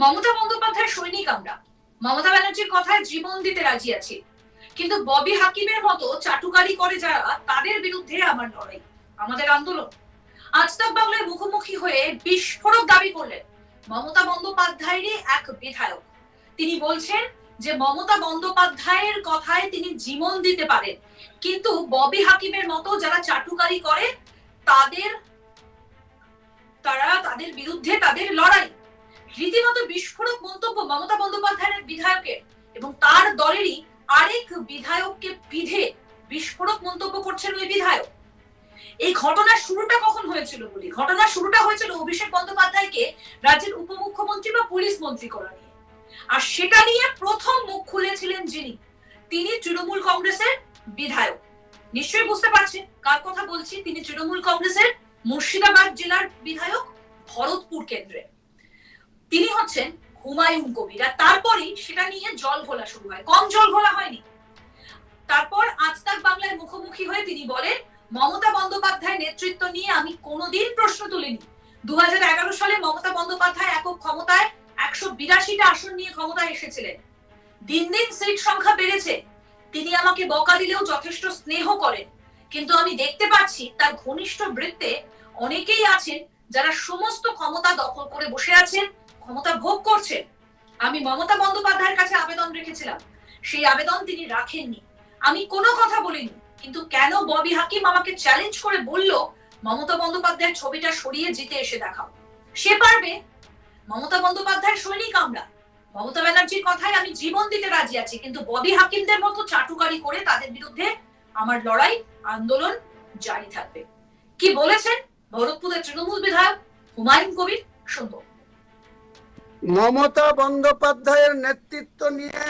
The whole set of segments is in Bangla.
মমতা বন্দ্যোপাধ্যায় সৈনিক আমরা। মমতা ব্যানার্জির কথায় জীবন দিতে রাজি আছি। কিন্তু ববি হাকিমের মতো চাটুকারি করে যারা, তাদের বিরুদ্ধে আমার লড়াই, আমাদের আন্দোলন। আজ তাক বাংলায় মুখোমুখি হয়ে বিস্ফোরক দাবি করলেন মমতা বন্দ্যোপাধ্যায়েরই এক বিধায়ক। তিনি বলছেন যে মমতা বন্দ্যোপাধ্যায়ের কথায় তিনি জীবন দিতে পারেন। কিন্তু ববি হাকিমের মতো যারা চাটুকারি করে, তাদের, তারা তাদের বিরুদ্ধে তাদের লড়াই। মমতা বন্দ্যোপাধ্যায়ের বিধায়কের এবং তার দলেরই আরেক বিধায়ককে বিধে বিস্ফোরক মন্তব্য করছেন ওই বিধায়ক। এই ঘটনার শুরুটা কখন হয়েছিল বলি? ঘটনার শুরুটা হয়েছিল অভিষেক বন্দ্যোপাধ্যায়কে রাজ্যের উপমুখ্যমন্ত্রী বা পুলিশ মন্ত্রী করা নিয়ে। আর সেটা নিয়ে প্রথম মুখ খুলেছিলেন যিনি, তিনি তৃণমূল কংগ্রেসের বিধায়ক। নিশ্চয়ই বুঝতে পারছেন কার কথা বলছি? তিনি তৃণমূল কংগ্রেসের মুর্শিদাবাদ জেলার বিধায়ক ভরতপুর কেন্দ্রে। তিনি হচ্ছেন হুমায়ুন কবির। আর তারপরই সেটা নিয়ে জল ঘোলা শুরু হয়। কম জল ঘোলা হয়নি। তারপর আজ তাক বাংলার মুখোমুখি হয়ে তিনি বলেন, মমতা বন্দ্যোপাধ্যায় নেতৃত্ব নিয়ে আমি কোনোদিন প্রশ্ন তুলিনি। দু সালে মমতা বন্দ্যোপাধ্যায় একক ক্ষমতায় একশো বিরাশিটা আসন নিয়ে ক্ষমতায় এসেছিলেন। দিন দিন সিট সংখ্যা বেড়েছে। তিনি আমাকে বকা দিলেও যথেষ্ট স্নেহ করেন। কিন্তু আমি দেখতে পাচ্ছি তার ঘনিষ্ঠ বৃত্তে অনেকেই আছেন যারা সমস্ত ক্ষমতা দখল করে বসে আছেন ক্ষমতা ভোগ করছেন। আমি মমতা বন্দ্যোপাধ্যায়ের কাছে আবেদন রেখেছিলাম। সেই আবেদন তিনি রাখেননি। আমি কোনো কথা বলিনি, কিন্তু কেন ববি হাকিম আমাকে চ্যালেঞ্জ করে বলল, মমতা বন্দ্যোপাধ্যায়ের ছবিটা সরিয়ে জিতে এসে দেখাও। সে পারবে। মমতা বন্দ্যোপাধ্যায়ের সৈনিক আমরা। মমতা ব্যানার্জির কথায় আমি জীবন দিতে রাজি আছি, কিন্তু ববি হাকিমদের মতো চাটুকারি করে তাদের বিরুদ্ধে আমার লড়াই, আন্দোলন জারি থাকবে। কি বলেছেন? ভরতপুরের তৃণমূল বিধায়ক হুমায়ুন কবির, শুনব। মমতা বন্দ্যোপাধ্যায়ের নেতৃত্ব নিয়ে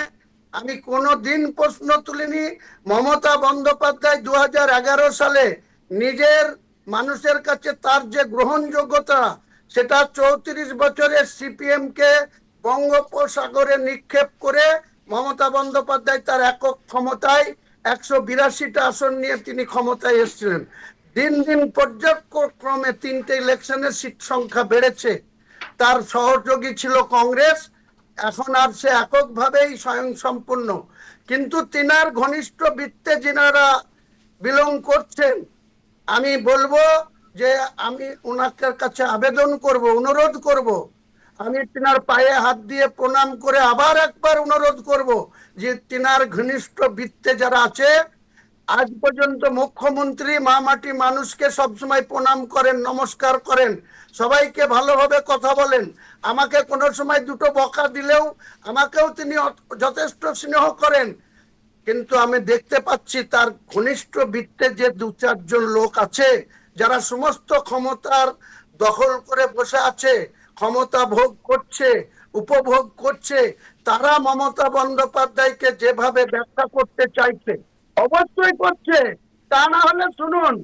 আমি কোনো দিন প্রশ্ন তুলিনি। মমতা বন্দ্যোপাধ্যায় দু হাজার এগারো সালে নিজের মানুষের কাছে তার যে গ্রহণযোগ্যতা, সেটা চৌত্রিশ বছরের সিপিএম কে বঙ্গোপসাগরে নিক্ষেপ করে মমতা বন্দ্যোপাধ্যায় তার একক ক্ষমতায় একশো বিরাশিটা আসন নিয়ে তিনি ক্ষমতায় এসেছিলেন। দিন দিন পর্যায়ক্রমে তিনটে ইলেকশনের সিট সংখ্যা বেড়েছে। তার সহযোগী ছিল কংগ্রেস, এখন আর সে এককভাবেই স্বয়ং সম্পূর্ণ কিন্তু তিনার ঘনিষ্ঠ বৃত্তে যিনারা বিলং করছেন, আমি বলব যে আমি ওনাকে কাছে আবেদন করব, অনুরোধ করব। আমি তিনার পায়ে হাত দিয়ে প্রণাম করে আবার একবার অনুরোধ করব যে তিনার ঘনিষ্ঠ বৃত্তে যারা আছে আজ পর্যন্ত মুখ্যমন্ত্রী মা মাটি মানুষকে সবসময় প্রণাম করেন, নমস্কার করেন, সবাইকে ভালোভাবে কথা বলেন। আমাকে কোনো সময় দুটো বকা দিলেও আমাকেও তিনি যথেষ্ট স্নেহ করেন। কিন্তু আমি দেখতে পাচ্ছি তার ঘনিষ্ঠ বৃত্তে যে দু চারজন লোক আছে, যারা সমস্ত ক্ষমতার দখল করে বসে আছে, ক্ষমতা ভোগ করছে, উপভোগ করছে, তারা মমতা বন্দ্যোপাধ্যায়কে যেভাবে ব্যাখ্যা করতে চাইছে অবশ্যই করছে। তা না হলে শুনুন,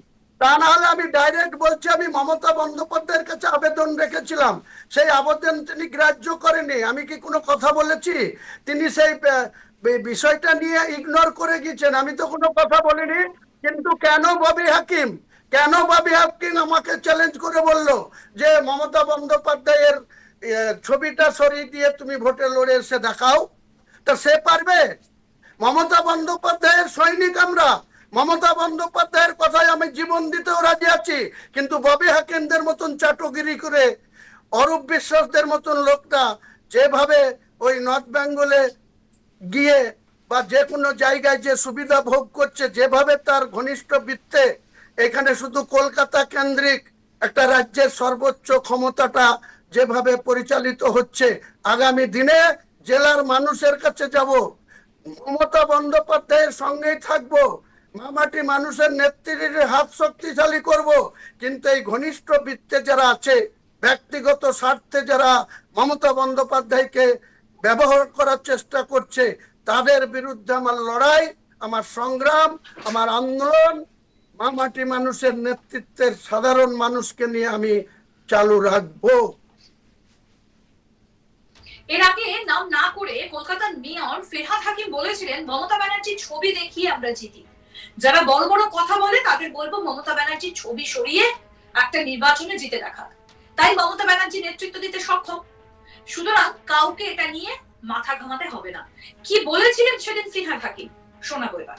তা না হলে আমি ডাইরেক্ট বলছি, আমি মমতা বন্দ্যোপাধ্যায়ের কাছে আবেদন রেখেছিলাম। সেই আবেদন তিনি গ্রাহ্য করেনি আমি কি কোনো কথা বলেছি? তিনি সেই বিষয়টা নিয়ে ইগনোর করে গেছেন। আমি তো কোনো কথা বলিনি। কিন্তু কেন ববি হাকিম, কেন ববি হাকিম আমাকে চ্যালেঞ্জ করে বলল যে, মমতা বন্দ্যোপাধ্যায়ের ছবিটা সরিয়ে দিয়ে তুমি ভোটে লড়ে এসে দেখাও? তা সে পারবে? মমতা বন্দ্যোপাধ্যায়ের সৈনিক আমরা। মমতা বন্দ্যোপাধ্যায়ের কথায় আমি জীবন দিতেও রাজি আছি, কিন্তু ববি হাকিমদের মতন চাটুগিরি করে, অরূপ বিশ্বাসদের মতন লোকটা যেভাবে ওই নর্থ বেঙ্গলে গিয়ে বা যে কোনো জায়গায় যে সুবিধা ভোগ করছে, যেভাবে তার ঘনিষ্ঠ বৃত্তে এখানে শুধু কলকাতা কেন্দ্রিক একটা রাজ্যের সর্বোচ্চ ক্ষমতাটা যেভাবে পরিচালিত হচ্ছে, আগামী দিনে জেলার মানুষের কাছে যাব। মমতা বন্দ্যোপাধ্যায়ের সঙ্গেই থাকব। মামাটি মানুষের নেতৃত্বের হাত শক্তিশালী করব। কিন্তু এই ঘনিষ্ঠ বৃত্তে যারা আছে, ব্যক্তিগত স্বার্থে যারা মমতা বন্দ্যোপাধ্যায়কে ব্যবহার করার চেষ্টা করছে, তাদের বিরুদ্ধে আমার লড়াই, আমার সংগ্রাম, আমার আন্দোলন, মামাটি মানুষের নেতৃত্বের সাধারণ মানুষকে নিয়ে আমি চালু রাখব। এর আগে নাম না ফেরহাদ হাকিম বলেছিলেন, মমতা ব্যানার্জির ছবি দেখিয়ে আমরা জিতি। যারা বড় বড় কথা বলে, তাদের বলব মমতা ব্যানার্জির ছবি সরিয়ে একটা নির্বাচনে জিতে দেখা তাই মমতা ব্যানার্জি নেতৃত্ব দিতে সক্ষম। সুতরাং কাউকে এটা নিয়ে মাথা ঘামাতে হবে না। কি বলেছিলেন সেদিন ফিরহাদ হাকিম? শোনাবো এবার।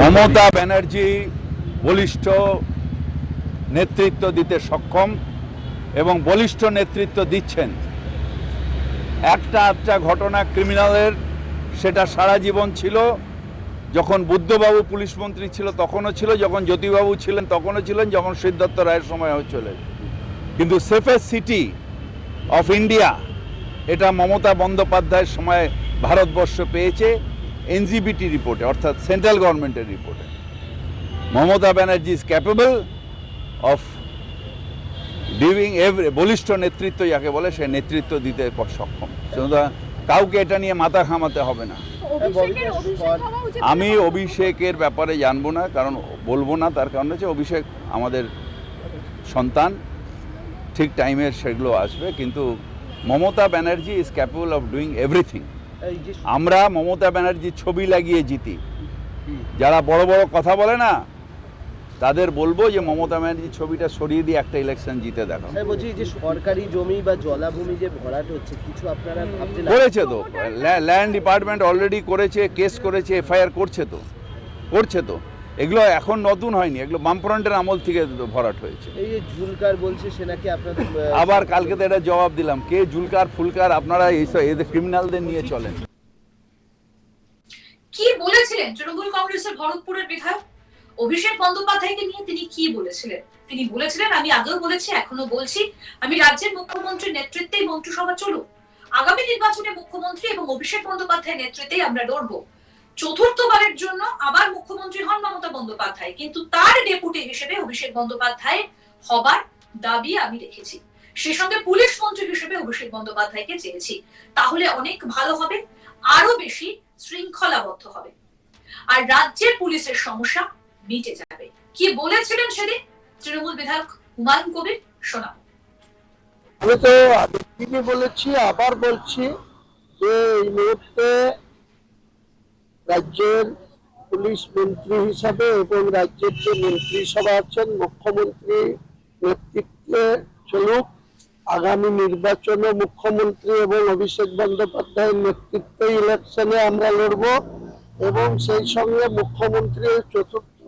মমতা ব্যানার্জি বলিষ্ঠ নেতৃত্ব দিতে সক্ষম এবং বলিষ্ঠ নেতৃত্ব দিচ্ছেন। একটা একটা ঘটনা ক্রিমিনালের সেটা সারা জীবন ছিল। যখন বুদ্ধবাবু পুলিশ মন্ত্রী ছিল, তখনও ছিল। যখন জ্যোতিবাবু ছিলেন, তখনও ছিলেন। যখন সিদ্ধার্থ রায়ের সময় চলে। কিন্তু সেফেস্ট সিটি অফ ইন্ডিয়া এটা মমতা বন্দ্যোপাধ্যায়ের সময় ভারতবর্ষ পেয়েছে এনজিবিটি রিপোর্টে অর্থাৎ সেন্ট্রাল গভর্নমেন্টের রিপোর্টে Mamata Banerjee is capable of diving every বলিষ্ঠ নেতৃত্ব যাকে বলে সে নেতৃত্ব দিতে সক্ষম। সুতরাং কাউকে এটা নিয়ে মাথা ঘামাতে হবে না। আমি অভিষেকের ব্যাপারে জানব না কারণ বলব না তার কারণ হচ্ছে অভিষেক আমাদের সন্তান। ঠিক টাইমের সেগুলো আসবে কিন্তু Mamata Banerjee is capable of doing everything আমরা মমতা ব্যানার্জির ছবি লাগিয়ে জিতি। যারা বড় বড় কথা বলে না তাদের বলব যে মমতা ব্যানার্জির ছবিটা সরিয়ে দিয়ে একটা ইলেকশন জিতে দেখো আমি বলছি যে সরকারি জমি বা জলাভূমি যে ভরাট হচ্ছে কিছু আপনারা করেছে তো। ল্যান্ড ডিপার্টমেন্ট অলরেডি করেছে কেস করেছে এফআইআর করছে তো। করছে তো। এগুলো এখন নতুন হয়নি এগুলো বামফ্রন্টের আমল থেকে ভরাট হয়েছে। এই যে ঝুলকার বলছে সে নাকি আপনাদের আবার কালকে তো এটা জবাব দিলাম কে জুলকার ফুলকার আপনারা এইসব এদের ক্রিমিনালদের নিয়ে চলেন। কি বলেছিলেন তৃণমূল কংগ্রেসের ভরতপুরের বিধায়ক? অভিষেক বন্দ্যোপাধ্যায়কে নিয়ে তিনি কি বলেছিলেন? তিনি বলেছিলেন, আমি আগেও বলেছি, এখনও বলছি, আমি রাজ্যের মুখ্যমন্ত্রীর নেতৃত্বেই মন্ত্রিসভা চলুক। আগামী নির্বাচনে মুখ্যমন্ত্রী এবং অভিষেক বন্দ্যোপাধ্যায়ের নেতৃত্বেই আমরা লড়বো। চতুর্থবারের জন্য আবার মুখ্যমন্ত্রী হন মমতা বন্দ্যোপাধ্যায়। কিন্তু তার ডেপুটি হিসেবে অভিষেক বন্দ্যোপাধ্যায় হবার দাবি আমি রেখেছি। সে সঙ্গে পুলিশ মন্ত্রী হিসেবে অভিষেক বন্দ্যোপাধ্যায়কে চেয়েছি। তাহলে অনেক ভালো হবে আরও বেশি শৃঙ্খলাবদ্ধ হবে। আর রাজ্যের পুলিশের সমস্যা মিটে যাবে। কি বলেছিলেন সেদিন? তৃণমূল বিধায়ক হুমায়ুন কবির, শোনাবো। আমি তো আগে বলেছি, আবার বলছি যে এই মুহূর্তে রাজ্যের পুলিশ মন্ত্রী হিসাবে এবং রাজ্যের যে মন্ত্রিসভা আছেন, মুখ্যমন্ত্রী নেতৃত্বে চলুক, আগামী নির্বাচনে মুখ্যমন্ত্রী এবং অভিষেক বন্দ্যোপাধ্যায়ের নেতৃত্বে ইলেকশনে আমরা লড়ব এবং সেই সঙ্গে মুখ্যমন্ত্রী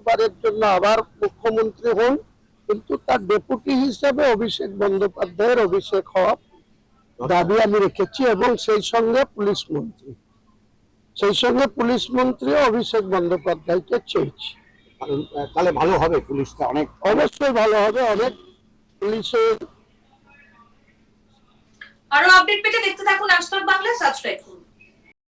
চতুর্থবারের জন্য আবার মুখ্যমন্ত্রী হন কিন্তু তার ডেপুটি হিসেবে অভিষেক বন্দ্যোপাধ্যায়ের অভিষেক হওয়া দাবি আমি রেখেছি এবং সেই সঙ্গে পুলিশ মন্ত্রী। সেই সঙ্গে পুলিশ মন্ত্রী অভিষেক বন্দ্যোপাধ্যায়কে চেয়েছি। তাহলে ভালো হবে পুলিশটা অনেক। অবশ্যই ভালো হবে অনেক পুলিশের আরও আপডেট পেতে দেখতে থাকুন আজতক বাংলা সাবস্ক্রাইব করুন।